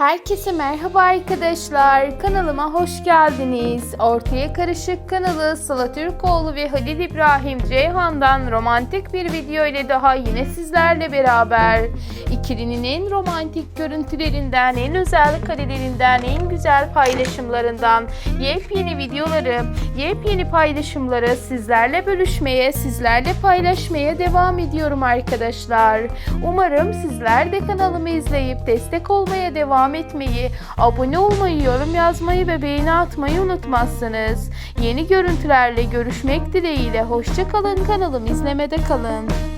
Herkese merhaba arkadaşlar. Kanalıma hoş geldiniz. Ortaya Karışık kanalı Sıla Türkoğlu ve Halil İbrahim Ceyhan'dan romantik bir video ile daha yine sizlerle beraber. İkilinin en romantik görüntülerinden, en özel karelerinden, en güzel paylaşımlarından yepyeni videoları, yepyeni paylaşımları sizlerle bölüşmeye, sizlerle paylaşmaya devam ediyorum arkadaşlar. Umarım sizler de kanalımı izleyip destek olmaya devam etmeyi, abone olmayı, yorum yazmayı ve beğeni atmayı unutmazsınız. Yeni görüntülerle görüşmek dileğiyle hoşça kalın kanalımı izlemede kalın.